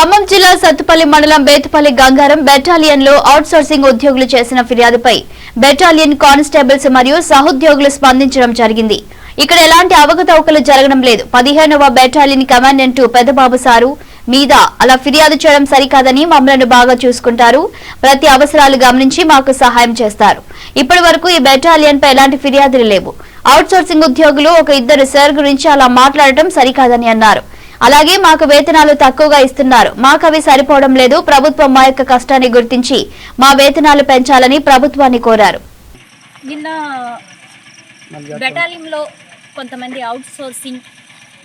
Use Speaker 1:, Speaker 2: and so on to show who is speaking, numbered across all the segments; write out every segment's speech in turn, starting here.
Speaker 1: ఖమ్మం జిల్లా సత్తుపల్లి మండలం బేతుపల్లి గంగారం బెటాలియన్లో అవుట్సోర్సింగ్ ఉద్యోగులు చేసిన ఫిర్యాదుపై బెటాలియన్ కానిస్టేబుల్స్ మరియు సహోద్యోగులు స్పందించడం జరిగింది. ఇక్కడ ఎలాంటి అవకతవకలు జరగడం లేదు. పదిహేనవ బెటాలియన్ కమాండెంట్ పెద్దబాబు సారు మీద అలా ఫిర్యాదు చేయడం సరికాదని మమ్మలను బాగా చూసుకుంటారు. ప్రతి అవసరాలు గమనించి మాకు సహాయం చేస్తారు. ఇప్పటి వరకు ఈ బెటాలియన్ పై ఎలాంటి ఫిర్యాదులు లేవు. అవుట్సోర్సింగ్ ఉద్యోగులు ఒక ఇద్దరు సార్ గురించి అలా మాట్లాడటం సరికాదని అన్నారు. అలాగే మాకు వేతనాలు తక్కువగా ఇస్తున్నారు. మాకు అవి సరిపోవడం లేదు. ప్రభుత్వం మా యొక్క కష్టాన్ని గుర్తించి మా వేతనాలు పెంచాలని ప్రభుత్వాన్ని కోరారు.
Speaker 2: నిన్న బెటాలియంలో కొంతమంది అవుట్ సోర్సింగ్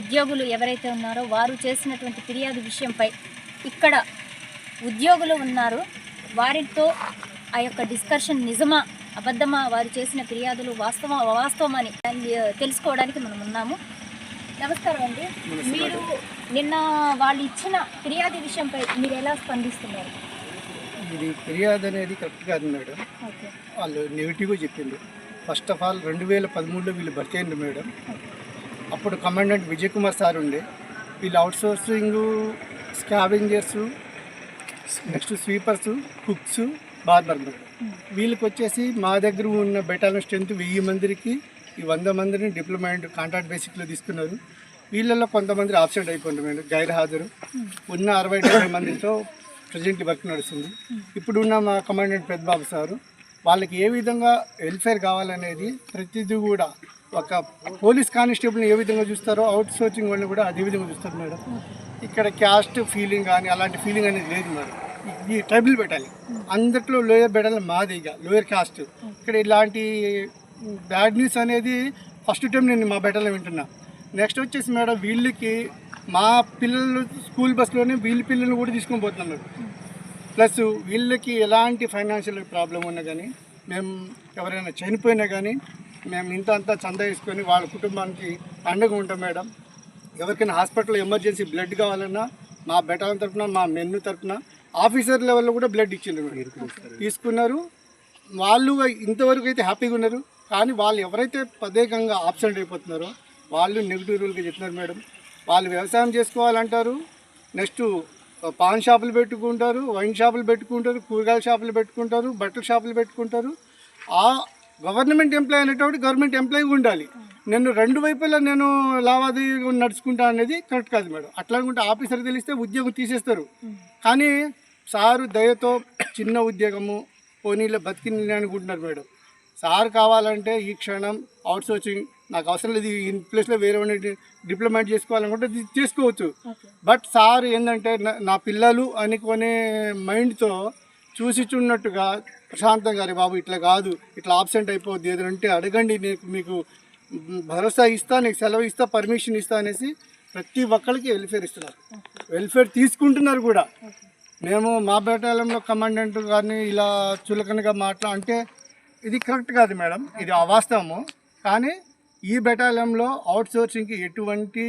Speaker 2: ఉద్యోగులు ఎవరైతే ఉన్నారో వారు చేసినటువంటి ఫిర్యాదు విషయంపై ఇక్కడ ఉద్యోగులు ఉన్నారు. వారితో ఆ యొక్క డిస్కషన్ నిజమా అబద్ధమా వారు చేసిన ఫిర్యాదులు వాస్తవ వాస్తవమని తెలుసుకోవడానికి మనం ఉన్నాము. నమస్కారం. అండి మీరు నిన్న వాళ్ళు ఇచ్చిన ఫిర్యాదు విషయంపై మీరు ఎలా స్పందిస్తున్నారు?
Speaker 3: ఇది ఫిర్యాదు అనేది కరెక్ట్ కాదు మేడం. వాళ్ళు నెగిటివ్గా చెప్పింది. ఫస్ట్ ఆఫ్ ఆల్ రెండు వేల పదమూడులో వీళ్ళు భర్తీ అయింది మేడం. అప్పుడు కమాండెంట్ విజయ్ కుమార్ సార్ ఉండే. వీళ్ళు outsourcing scavengers next sweepers cooks barber madam. వీళ్ళకి వచ్చేసి మా దగ్గర ఉన్న బెటాలియన్ స్ట్రెంత్ వెయ్యి మందికి ఈ వంద మందిని డిప్లొమెంట్ కాంట్రాక్ట్ బేసిక్లో తీసుకున్నారు. వీళ్ళల్లో కొంతమంది ఆబ్సెంట్ అయిపోయింది గైర్ హాజరు ఉన్న అరవై డెబ్బై మందితో ప్రజెంట్ వర్క్ నడుస్తుంది. ఇప్పుడు ఉన్న మా కమాండెంట్ పెద్దబాబు సారు వాళ్ళకి ఏ విధంగా వెల్ఫేర్ కావాలనేది ప్రతిదీ కూడా ఒక పోలీస్ కానిస్టేబుల్ని ఏ విధంగా చూస్తారో అవుట్ సోర్సింగ్ వాళ్ళని కూడా అదే విధంగా చూస్తారు మేడం. ఇక్కడ క్యాస్ట్ ఫీలింగ్ కానీ అలాంటి ఫీలింగ్ అనేది లేదు మేడం. ఈ ట్రైబుల్ పెట్టాలి అందరిలో లోయర్ పెట్టాలి మాది ఇక లోయర్ క్యాస్ట్. ఇక్కడ ఇలాంటి బ్యాడ్ న్యూస్ అనేది ఫస్ట్ టైం నేను మా బెటర్లో వింటున్నా. నెక్స్ట్ వచ్చేసి మేడం వీళ్ళకి మా పిల్లలు స్కూల్ బస్సులోనే వీళ్ళ పిల్లల్ని కూడా తీసుకొని పోతున్నారు ప్లస్ వీళ్ళకి ఎలాంటి ఫైనాన్షియల్ ప్రాబ్లం ఉన్నా కానీ మేము ఎవరైనా చనిపోయినా కానీ మేము ఇంత అంతా చందా వేసుకొని వాళ్ళ కుటుంబానికి అండగా ఉంటాం మేడం. ఎవరికైనా హాస్పిటల్లో ఎమర్జెన్సీ బ్లడ్ కావాలన్నా మా బెటాలియన్ తరఫున మా మెన్ను తరఫున ఆఫీసర్ లెవెల్లో కూడా బ్లడ్ ఇచ్చిండ్రు తీసుకున్నారు. వాళ్ళు ఇంతవరకు అయితే హ్యాపీగా ఉన్నారు. కానీ వాళ్ళు ఎవరైతే ప్రత్యేకంగా ఆబ్సెంట్ అయిపోతున్నారో వాళ్ళు నెగిటివ్ రూల్గా చెప్తున్నారు మేడం. వాళ్ళు వ్యవసాయం చేసుకోవాలంటారు నెక్స్ట్ పాన్ షాపులు పెట్టుకుంటారు వైన్ షాపులు పెట్టుకుంటారు కూరగాయల షాపులు పెట్టుకుంటారు బట్టల షాపులు పెట్టుకుంటారు. ఆ గవర్నమెంట్ ఎంప్లాయ్ అనేటప్పుడు గవర్నమెంట్ ఎంప్లాయీ ఉండాలి. నేను రెండు వైపులా నేను లావాదేవీ నడుచుకుంటా అనేది కరెక్ట్ కాదు మేడం. అట్లా అనుకుంటే ఆఫీసర్ తెలిస్తే ఉద్యోగం తీసేస్తారు. కానీ సారు దయతో చిన్న ఉద్యోగము పోనీలో బతికి అనుకుంటున్నారు మేడం. సార్ కావాలంటే ఈ క్షణం అవుట్ సోర్సింగ్ నాకు అవసరం లేదు. ఈ ప్లేస్లో వేరే డిప్లొమాట్ చేసుకోవాలనుకుంటే చేసుకోవచ్చు బట్ సార్ ఏంటంటే నా- పిల్లలు అనుకునే మైండ్తో చూసి చూడనట్టుగా ప్రశాంతం గారి బాబు ఇట్లా కాదు. ఇట్లా ఆబ్సెంట్ అయిపోద్ది. ఏదైనా ఉంటే అడగండి. నీకు మీకు భరోసా ఇస్తా నీకు సెలవు ఇస్తా పర్మిషన్ ఇస్తా అనేసి ప్రతి ఒక్కరికి వెల్ఫేర్ ఇస్తున్నారు. వెల్ఫేర్ తీసుకుంటున్నారు కూడా. మేము మా బెటాలియంలో కమాండెంట్ గారిని ఇలా చులకనగా మాట్లా అంటే ఇది కరెక్ట్ కాదు మేడం. ఇది అవాస్తవము. కానీ ఈ బెటాలియంలో అవుట్ సోర్సింగ్కి ఎటువంటి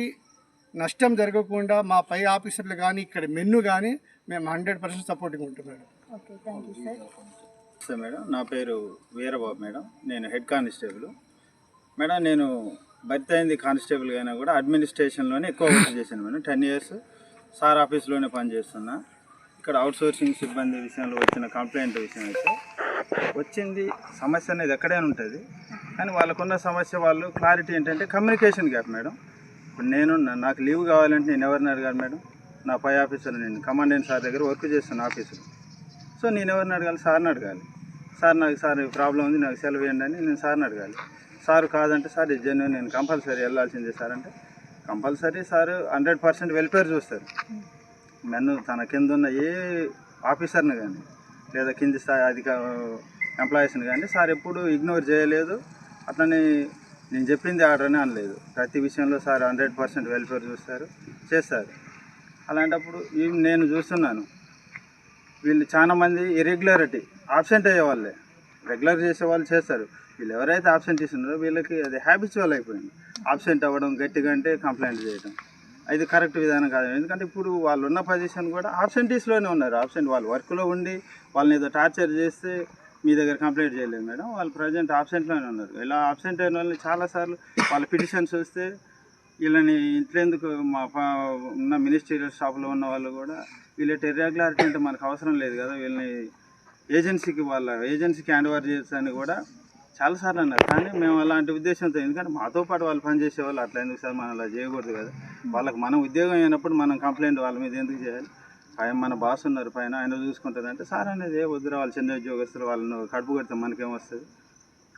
Speaker 3: నష్టం జరగకుండా మా పై ఆఫీసర్లు కానీ ఇక్కడ మెన్ను కానీ మేము హండ్రెడ్ పర్సెంట్ సపోర్టింగ్ ఉంటాం మేడం.
Speaker 2: సార్.
Speaker 4: మేడం నా పేరు వీరబాబు మేడం. నేను హెడ్ కానిస్టేబుల్. మేడం నేను భర్తీ అయింది కానిస్టేబుల్ అయినా కూడా అడ్మినిస్ట్రేషన్లోనే ఎక్కువ వర్క్ చేశాను మేడం. టెన్ ఇయర్స్ సార్ ఆఫీస్లోనే పనిచేస్తున్నా. ఇక్కడ అవుట్ సోర్సింగ్ సిబ్బంది విషయంలో వచ్చిన కంప్లైంట్ విషయం అయితే వచ్చింది సమస్య అనేది ఎక్కడైనా ఉంటుంది. కానీ వాళ్ళకున్న సమస్య వాళ్ళు క్లారిటీ ఏంటంటే కమ్యూనికేషన్ గ్యాప్ మేడం. ఇప్పుడు నేను నాకు లీవ్ కావాలంటే నేను ఎవరిని అడగాలి మేడం? నా పై ఆఫీసర్ నేను కమాండెంట్ సార్ దగ్గర వర్క్ చేస్తాను ఆఫీసులో సో నేను ఎవరిని అడగాలి? సార్ని అడగాలి. సార్ నాకు సార్ ప్రాబ్లం ఉంది నాకు సెలవు ఇవ్వండి అని నేను సార్ని అడగాలి. సార్ కాదంటే సార్ ఇది జెన్యున్ నేను కంపల్సరీ వెళ్ళాల్సిందే సార్ అంటే. Compulsory sir hundred percent welfare చూస్తారు. నన్ను తన కింద ఉన్న ఏ ఆఫీసర్ని కానీ లేదా కింది స్థాయి అధిక ఎంప్లాయీస్ని కానీ సార్ ఎప్పుడు ఇగ్నోర్ చేయలేదు. అట్లనే నేను చెప్పింది ఆర్డర్ అని అనలేదు. ప్రతి విషయంలో సార్ హండ్రెడ్ పర్సెంట్ వెల్ఫేర్ చూస్తారు చేస్తారు. అలాంటప్పుడు నేను చూస్తున్నాను. వీళ్ళు చాలామంది ఇరెగ్యులారిటీ ఆబ్సెంట్ అయ్యేవాళ్ళే రెగ్యులర్ చేసేవాళ్ళు చేస్తారు. వీళ్ళు ఎవరైతే ఆబ్సెంట్ ఉన్నారో వీళ్ళకి అది హ్యాబిచువల్ అయిపోయింది. ఆబ్సెంట్ అవ్వడం గట్టిగా అంటే కంప్లైంట్ చేయడం అది కరెక్ట్ విధానం కాదు. ఎందుకంటే ఇప్పుడు వాళ్ళు ఉన్న పొజిషన్ కూడా ఆబ్సెంటీస్లోనే ఉన్నారు. ఆబ్సెంట్ వాళ్ళు వర్క్లో ఉండి వాళ్ళని ఏదో టార్చర్ చేస్తే మీ దగ్గర కంప్లైంట్ చేయలేదు మేడం. వాళ్ళు ప్రజెంట్ ఆబ్సెంట్లోనే ఉన్నారు. ఇలా ఆబ్సెంట్ అయిన వాళ్ళని చాలాసార్లు వాళ్ళ పిటిషన్స్ వస్తే వీళ్ళని ఇంట్లో ఎందుకు మా ఉన్న మినిస్టీరియల్ స్టాఫ్లో ఉన్న వాళ్ళు కూడా వీళ్ళ ఇర్రెగ్యులారిటీ అంటే మనకు అవసరం లేదు కదా. వీళ్ళని ఏజెన్సీకి వాళ్ళ ఏజెన్సీకి హ్యాండ్ ఓవర్ చేయొచ్చని కూడా చాలాసార్లు అన్నారు. కానీ మేము అలాంటి ఉద్దేశంతో ఎందుకంటే మాతో పాటు వాళ్ళు పనిచేసే వాళ్ళు అట్లా ఎందుకు సార్? మనం అలా చేయకూడదు కదా. వాళ్ళకి మనం ఉద్యోగం అయినప్పుడు మనం కంప్లైంట్ వాళ్ళ మీద ఎందుకు చేయాలి? పైన మన బాస్ ఉన్నారు పైన ఆయన చూసుకుంటారంటే సార్ అనేది ఏ వద్దురా వాళ్ళు చిన్న ఉద్యోగస్తులు వాళ్ళను కడుపు కొడితే మనకేం వస్తుంది?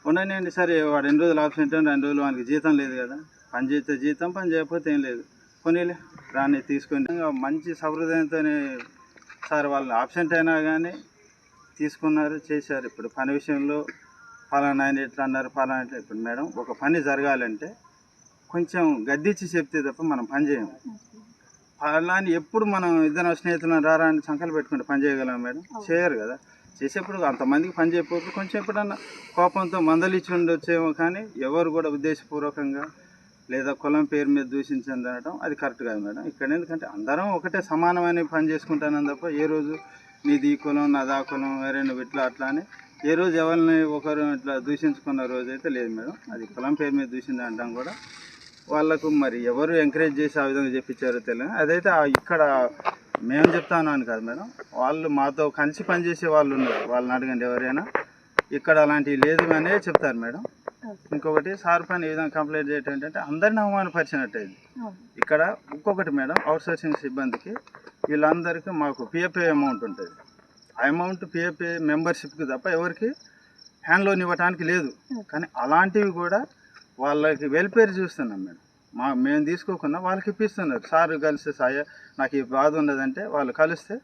Speaker 4: ఉండనండి సరే వాడు ఎన్ని రోజులు ఆబ్సెంట్ అని రెండు రోజులు వానికి జీతం లేదు కదా. పని చేస్తే జీతం పని చేయకపోతే ఏం లేదు. కొనిలే రాని తీసుకొని. మంచి సహృదయంతోనే సార్ వాళ్ళు ఆబ్సెంట్ అయినా కానీ తీసుకున్నారు చేశారు. ఇప్పుడు పని విషయంలో ఫలానా ఆయన ఎట్లా అన్నారు ఫలానా ఎట్లా ఇప్పుడు మేడం ఒక పని జరగాలంటే కొంచెం గద్దిచ్చి చెప్తే తప్ప మనం పని చేయము. అలా అని ఎప్పుడు మనం ఇద్దరు స్నేహితులను రారా అని సంకలు పెట్టుకుంటే పని చేయగలం మేడం? చేయరు కదా. చేసేప్పుడు అంతమందికి పని చేయకపోతే కొంచెం ఎప్పుడన్నా కోపంతో మందలిచ్చి ఉండొచ్చేమో కానీ ఎవరు కూడా ఉద్దేశపూర్వకంగా లేదా కులం పేరు మీద దూషించండి అనడం అది కరెక్ట్ కాదు మేడం. ఇక్కడ ఎందుకంటే అందరం ఒకటే సమానమైన పని చేసుకుంటానని తప్ప ఏ రోజు నీది ఈ కులం నాది ఆ కులం వేరే నువ్వు ఇట్లా అట్లా అని ఏ రోజు ఎవరిని ఒకరు ఇట్లా దూషించుకున్న రోజు అయితే లేదు మేడం. అది కులం పేరు మీద దూషింది అనడం కూడా. వాళ్ళకు మరి ఎవరు ఎంకరేజ్ చేసి ఆ విధంగా చెప్పించారో తెలియదు. అదైతే ఇక్కడ మేము చెప్తాను అని కాదు మేడం. వాళ్ళు మాతో కలిసి పనిచేసే వాళ్ళు ఉన్నారు. వాళ్ళని అడగండి ఎవరైనా. ఇక్కడ అలాంటివి లేదు అనే చెప్తారు మేడం. ఇంకొకటి సార్ పైన ఏ విధంగా కంప్లైంట్ చేయటం ఏంటంటే అందరిని అవమానపరిచినట్టు అయింది ఇక్కడ ఇంకొకటి మేడం అవుట్ సోర్సింగ్ సిబ్బందికి వీళ్ళందరికీ మాకు పిఎఫ్ఏ అమౌంట్ ఉంటుంది. అమౌంట్ పిఎఫ్ఏ మెంబర్షిప్కి తప్ప ఎవరికి హ్యాండ్ లోన్ ఇవ్వడానికి లేదు. కానీ అలాంటివి కూడా వాళ్ళకి వెల్ఫేర్ చూస్తున్నాం మేడం. మా మేము తీసుకోకుండా వాళ్ళకి ఇప్పిస్తున్నారు. సార్ కలిస్తే సాయ నాకు ఈ బాధ ఉన్నదంటే వాళ్ళు కలిస్తే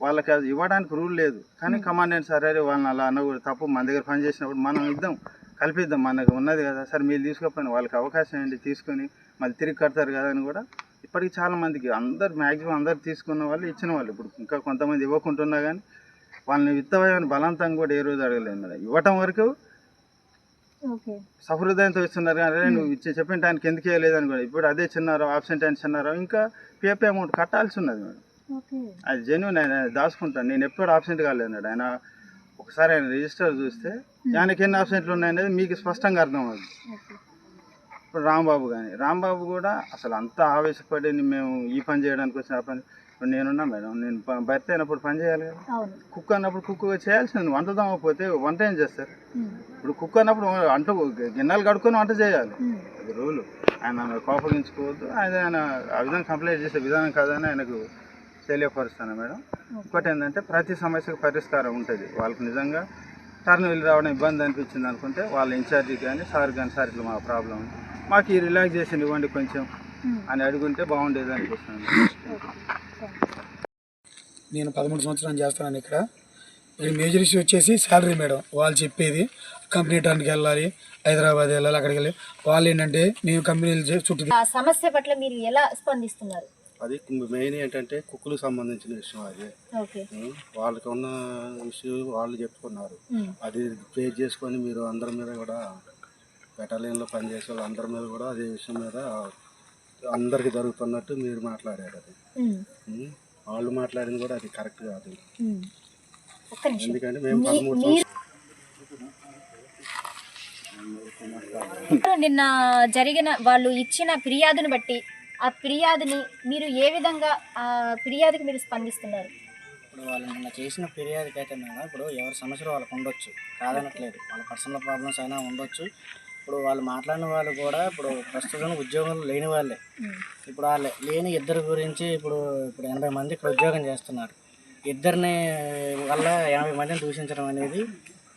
Speaker 4: వాళ్ళకి అది ఇవ్వడానికి రూల్ లేదు. కానీ కమాండెంట్ సార్ అరే వాళ్ళని అలా అన్నకూడదు తప్పు మన దగ్గర పని చేసినప్పుడు మనం ఇద్దాం. కల్పిద్దాం. మనకు ఉన్నది కదా. సార్ మీరు తీసుకోకపోయినా వాళ్ళకి అవకాశం ఏంటి? తీసుకొని మళ్ళీ తిరిగి కడతారు కదా అని కూడా ఇప్పటికి చాలా మందికి అందరు మ్యాక్సిమం అందరు తీసుకున్న వాళ్ళు ఇచ్చిన వాళ్ళు. ఇప్పుడు ఇంకా కొంతమంది ఇవ్వకుంటున్నా కానీ వాళ్ళని విత్తవయని బలవంతంగా కూడా ఏ రోజు అడగలేదు మేడం. ఇవ్వటం వరకు సహృదయంతో ఇస్తున్నారు కానీ అరే నువ్వు ఇచ్చే చెప్పిన టైంకి ఎందుకు ఇవ్వలేదని కూడా ఇప్పుడు అదే చిన్నారో ఆబ్సెంట్ అయిన చిన్నారో ఇంకా పిఎఫ్ఐ అమౌంట్ కట్టాల్సి ఉన్నది మేడం. అది జెన్యున్ ఆయన దాచుకుంటాను నేను ఎప్పుడు ఆబ్సెంట్ కాలేదు ఆయన ఒకసారి ఆయన రిజిస్టర్ చూస్తే ఆయనకి ఎన్ని ఆబ్సెంట్లు ఉన్నాయనేది మీకు స్పష్టంగా అర్థం అవుతుంది ఇప్పుడు రాంబాబు కానీ రాంబాబు కూడా అసలు అంత ఆవేశపడి మేము ఈ పని చేయడానికి వచ్చిన పని. ఇప్పుడు నేనున్నా మేడం నేను భర్త అయినప్పుడు పని చేయాలి కదా.
Speaker 2: అవును.
Speaker 4: కుక్ అన్నప్పుడు కుక్ చేయాల్సింది వంట దమ్మకపోతే వంట ఏం చేస్తారు? ఇప్పుడు కుక్ అన్నప్పుడు వంట గిన్నెలు కడుక్కొని వంట చేయాలి. అది రూలు. ఆయన కోపగించుకోవద్దు. ఆయన ఆయన ఆ విధంగా కంప్లైంట్ చేసే విధానం కాదని ఆయనకు తెలియపరుస్తాను మేడం. ఇంకోటి ఏంటంటే ప్రతి సమస్యకు పరిష్కారం ఉంటుంది. వాళ్ళకి నిజంగా టర్న్ వెళ్ళి రావడం ఇబ్బంది అనిపించింది అనుకుంటే వాళ్ళ ఇన్ఛార్జి కానీ సార్ కానీ సార్ ఇట్లా మా ప్రాబ్లం ఉంది. మాకు ఈ రిలాక్సేషన్ ఇవ్వండి కొంచెం అని అడుగుంటే బాగుండేది అనిపిస్తుంది.
Speaker 5: నేను పదమూడు సంవత్సరాలు చేస్తున్నాను ఇక్కడ. ఇక్కడ మేజర్ ఇష్యూ వచ్చేసి శాలరీ మేడం. వాళ్ళు చెప్పేది కంపెనీ టర్న్కి వెళ్ళాలి హైదరాబాద్ వెళ్ళాలి అక్కడికి వెళ్ళి వాళ్ళు ఏంటంటే మేము కంపెనీలు చుట్టూ
Speaker 2: ఆ సమస్య పట్ల మీరు ఎలా స్పందిస్తున్నారు?
Speaker 6: అది మెయిన్ ఏంటంటే కుక్కులకు సంబంధించిన విషయం అది. వాళ్ళకి ఉన్న విషయం వాళ్ళు చెప్పుకున్నారు. అది ఫేస్ చేసుకొని మీరు అందరి మీద కూడా బెటాలియన్లో పనిచేసే వాళ్ళు అందరి మీద కూడా అదే విషయం మీద అందరికి జరుగుతున్నట్టు మీరు మాట్లాడారు అది. వాళ్ళు మాట్లాడింది కూడా అది కరెక్ట్ కాదు
Speaker 2: ఒక్క నిమిషం.
Speaker 6: ఎందుకంటే మేము పదమూడు
Speaker 2: నిన్న జరిగిన వాళ్ళు ఇచ్చిన ఫిర్యాదును బట్టి ఆ ఫిర్యాదుని మీరు ఏ విధంగా ఆ ఫిర్యాదుకి మీరు స్పందిస్తున్నారు?
Speaker 7: ఇప్పుడు వాళ్ళు నిన్న చేసిన ఫిర్యాదుకి అయితే మేడం ఇప్పుడు ఎవరి సమస్యలు వాళ్ళకు ఉండొచ్చు కాదనట్లేదు. వాళ్ళ పర్సనల్ ప్రాబ్లమ్స్ అయినా ఉండొచ్చు. ఇప్పుడు వాళ్ళు మాట్లాడిన వాళ్ళు కూడా ఇప్పుడు ప్రస్తుతం ఉద్యోగం లేని వాళ్ళే. ఇప్పుడు వాళ్ళు లేని ఇద్దరు గురించి ఇప్పుడు ఇప్పుడు ఎనభై మంది ఇక్కడ ఉద్యోగం చేస్తున్నారు. ఇద్దరిని వల్ల ఎనభై మందిని దూషించడం అనేది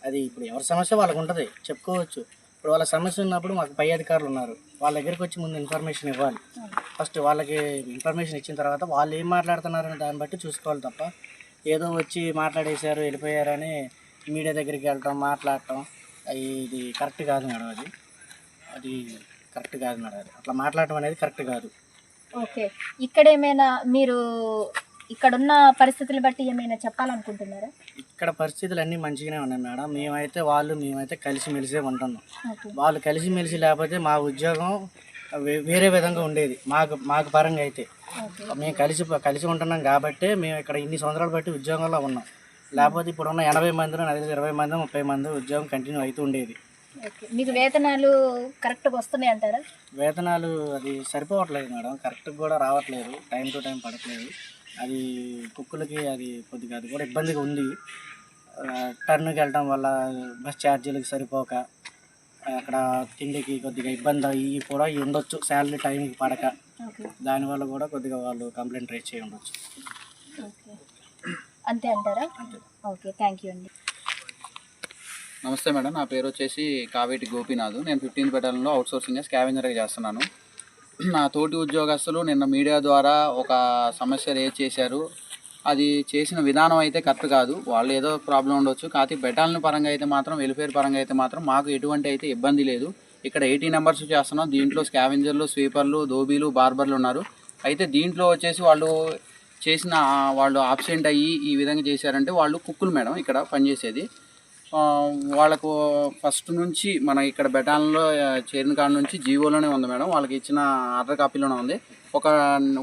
Speaker 7: అది ఇప్పుడు ఎవరి సమస్య వాళ్ళకు ఉంటుంది చెప్పుకోవచ్చు. ఇప్పుడు వాళ్ళ సమస్య ఉన్నప్పుడు మాకు పై అధికారులు ఉన్నారు. వాళ్ళ దగ్గరికి వచ్చి ముందు ఇన్ఫర్మేషన్ ఇవ్వాలి. ఫస్ట్ వాళ్ళకి ఇన్ఫర్మేషన్ ఇచ్చిన తర్వాత వాళ్ళు ఏం మాట్లాడుతున్నారని దాన్ని బట్టి చూసుకోవాలి తప్ప ఏదో వచ్చి మాట్లాడేశారు వెళ్ళిపోయారని మీడియా దగ్గరికి వెళ్ళటం మాట్లాడటం అది ఇది కరెక్ట్ కాదు మేడం అది. అది కరెక్ట్ కాదు మేడం అది. అట్లా మాట్లాడటం అనేది కరెక్ట్ కాదు.
Speaker 2: ఓకే. ఇక్కడ ఏమైనా మీరు ఇక్కడున్న పరిస్థితులు బట్టి ఏమైనా చెప్పాలనుకుంటున్నారా?
Speaker 7: ఇక్కడ పరిస్థితులు అన్నీ మంచిగానే ఉన్నాయి మేడం. మేమైతే వాళ్ళు మేమైతే కలిసిమెలిసే ఉంటున్నాం. వాళ్ళు కలిసిమెలిసి లేకపోతే మా ఉద్యోగం వేరే విధంగా ఉండేది. మాకు మాకు పరంగా అయితే. మేము కలిసి కలిసి ఉంటున్నాం కాబట్టి మేము ఇక్కడ ఇన్ని సంవత్సరాలు బట్టి ఉద్యోగంలో ఉన్నాం. లేకపోతే ఇప్పుడున్న ఎనభై మందిలో తెలిసి ఇరవై మంది ముప్పై మంది ఉద్యోగం కంటిన్యూ అవుతూ ఉండేది.
Speaker 2: మీకు వేతనాలు కరెక్ట్గా వస్తున్నాయి అంటారా?
Speaker 7: వేతనాలు అది సరిపోవట్లేదు మేడం. కరెక్ట్గా కూడా రావట్లేదు. టైం టు టైం పడట్లేదు. అది కుక్కులకి అది కొద్దిగా అది కూడా ఇబ్బందిగా ఉంది. టర్న్కి వెళ్ళడం వల్ల బస్ ఛార్జీలకు సరిపోక అక్కడ తిండికి కొద్దిగా ఇబ్బంది అయ్యి కూడా ఉండొచ్చు. శాలరీ టైంకి పడక. దానివల్ల కూడా కొద్దిగా వాళ్ళు కంప్లైంట్ రేట్ చేయి ఉండొచ్చు.
Speaker 2: ఓకే. అంతే అంటారా? ఓకే థ్యాంక్ యూ అండి.
Speaker 8: నమస్తే మేడం. నా పేరు వచ్చేసి కావేటి గోపీనాథ్. నేను ఫిఫ్టీన్త్ బెటాలియన్లో అవుట్ సోర్సింగ్ స్కావెంజర్గా చేస్తున్నాను. నా తోటి ఉద్యోగస్తులు నిన్న మీడియా ద్వారా ఒక సమస్య రేజ్ చేశారు. అది చేసిన విధానం అయితే కరెక్ట్ కాదు. వాళ్ళు ఏదో ప్రాబ్లం ఉండొచ్చు. కాకపోతే బెటాలియన్ పరంగా అయితే మాత్రం వెల్ఫేర్ పరంగా అయితే మాత్రం మాకు ఎటువంటి అయితే ఇబ్బంది లేదు. ఇక్కడ ఎయిటీ నెంబర్స్ చేస్తున్నాం. దీంట్లో స్కావెంజర్లు స్వీపర్లు దోబీలు బార్బర్లు ఉన్నారు. అయితే దీంట్లో వచ్చేసి వాళ్ళు చేసిన వాళ్ళు ఆబ్సెంట్ అయ్యి ఈ విధంగా చేశారంటే వాళ్ళు కుక్కులు మేడం ఇక్కడ పనిచేసేది. వాళ్ళకు ఫస్ట్ నుంచి మన ఇక్కడ బెటాన్లో చేరిన కాడ నుంచి జీవోలోనే ఉంది మేడం. వాళ్ళకి ఇచ్చిన ఆర్డర్ కాపీలోనే ఉంది. ఒక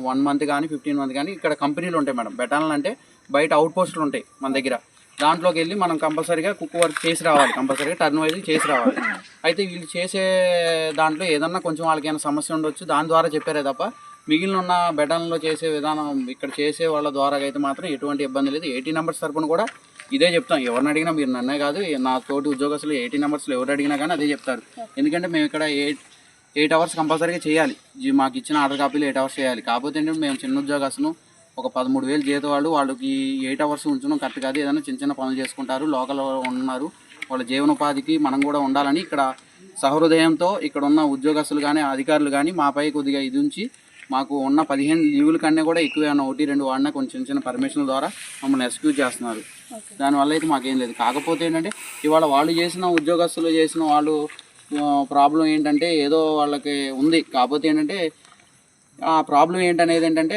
Speaker 8: వన్ మంత్ కానీ ఫిఫ్టీన్ మంత్ కానీ ఇక్కడ కంపెనీలు ఉంటాయి మేడం. బెటాన్లు అంటే బయట అవుట్ పోస్టులు ఉంటాయి మన దగ్గర. దాంట్లోకి వెళ్ళి మనం కంపల్సరీగా కుక్ వర్క్ చేసి రావాలి. కంపల్సరీగా టర్న్ వైజ్ చేసి రావాలి. అయితే వీళ్ళు చేసే దాంట్లో ఏదన్నా కొంచెం వాళ్ళకి ఏమైనా సమస్య ఉండొచ్చు దాని ద్వారా చెప్పారే తప్ప మిగిలిన ఉన్న బెటాన్లో చేసే విధానం ఇక్కడ చేసే వాళ్ళ ద్వారా అయితే మాత్రం ఎటువంటి ఇబ్బంది లేదు. ఎయిటీ నెంబర్స్ తరపున కూడా ఇదే చెప్తాం. ఎవరిని అడిగినా మీరు నన్నే కాదు నా తోటి ఉద్యోగస్తులు ఎయిటీ నెంబర్స్లో ఎవరు అడిగినా కానీ అదే చెప్తారు. ఎందుకంటే మేము ఇక్కడ ఎయిట్ ఎయిట్ అవర్స్ కంపల్సరీగా చేయాలి. మాకు ఇచ్చిన ఆర్డర్ కాపీలు ఎయిట్ అవర్స్ చేయాలి. కాకపోతే ఏంటంటే మేము చిన్న ఉద్యోగస్తులు ఒక పదమూడు వేలు జీతం వాళ్ళు వాళ్ళకి ఎయిట్ అవర్స్ ఉంచడం కరెక్ట్ కాదు. ఏదైనా చిన్న చిన్న పనులు చేసుకుంటారు లోకల్ ఉన్నారు. వాళ్ళ జీవనోపాధికి మనం కూడా ఉండాలని ఇక్కడ సహృదయంతో ఇక్కడ ఉన్న ఉద్యోగస్తులు కానీ అధికారులు కానీ మాపై కొద్దిగా ఇది ఉంచి మాకు ఉన్న పదిహేను లీవుల కన్నా కూడా ఎక్కువ ఏమైనా ఒకటి రెండు వాడినా కొంచెం చిన్న చిన్న పర్మిషన్ల ద్వారా మమ్మల్ని ఎక్స్క్యూజ్ చేస్తున్నారు. దానివల్ల అయితే మాకేం లేదు. కాకపోతే ఏంటంటే ఇవాళ వాళ్ళు చేసిన ఉద్యోగస్తులు చేసిన వాళ్ళు ప్రాబ్లం ఏంటంటే ఏదో వాళ్ళకి ఉంది. కాకపోతే ఏంటంటే ఆ ప్రాబ్లం ఏంటనేది ఏంటంటే